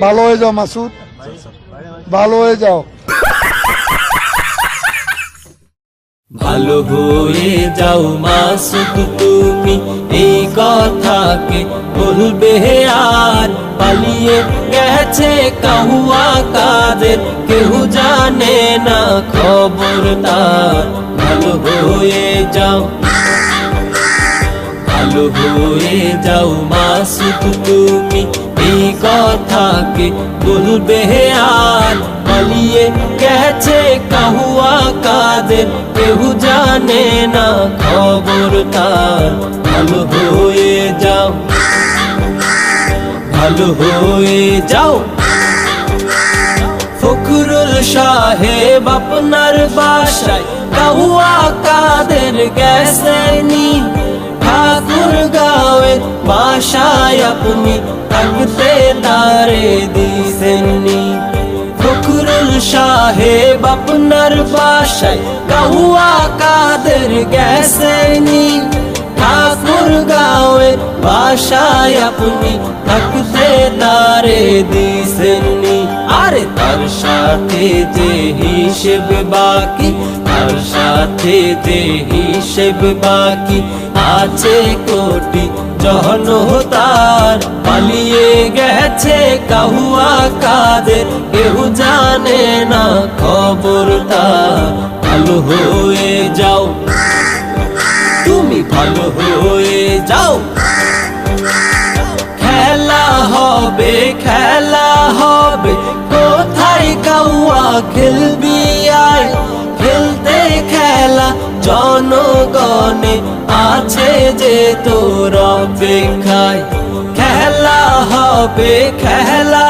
ভালো হয়ে যাও, মাসুদ। ভালো হয়ে যাও। ভালো হয়ে যাও মাসুক তুমি এই কথাকে বলবে আর পালিয়ে গেছে কাহুয়া কাদের কেউ জানে না খবর তার। ভালো হয়ে যাও। ভালো হয়ে যাও মাসুক তুমি কথাকে বলবে আর পালিয়ে গেছে কাহুয়া কাদের কেউ জানে না খবর তার। ভালো হয়ে যাও, ভালো হয়ে যাও। ফখরুল সাহেব আপনার বাসায়, কাহুয়া কাদের গেছেনি ঠাকুর গাঁয়ের বাসায় আপনি থাকতে তারে দিছেননি। ফখরুল সাহেব আপনার বাসায় কাহুয়া কাদের গেছেনি। ঠাকুর গাঁয়ের বাসায় আপনি থাকতে তারে দিছেননি। আরে তার সাথে যে হিসেব বাকি, তার সাথে যে হিসেব বাকি আছে কোটি জনতার পালিয়ে গেছে কাহুয়া কাদের কেউ জানে না খবর তার। ভালো হয়ে যাও। তুমি ভালো হয়ে যাও। খেলা হবে খেলা হবে। কোথায় কাউয়া খেলবি আয়? জনগণে আছে যে তোর অপেক্ষায়। খেলা হবে খেলা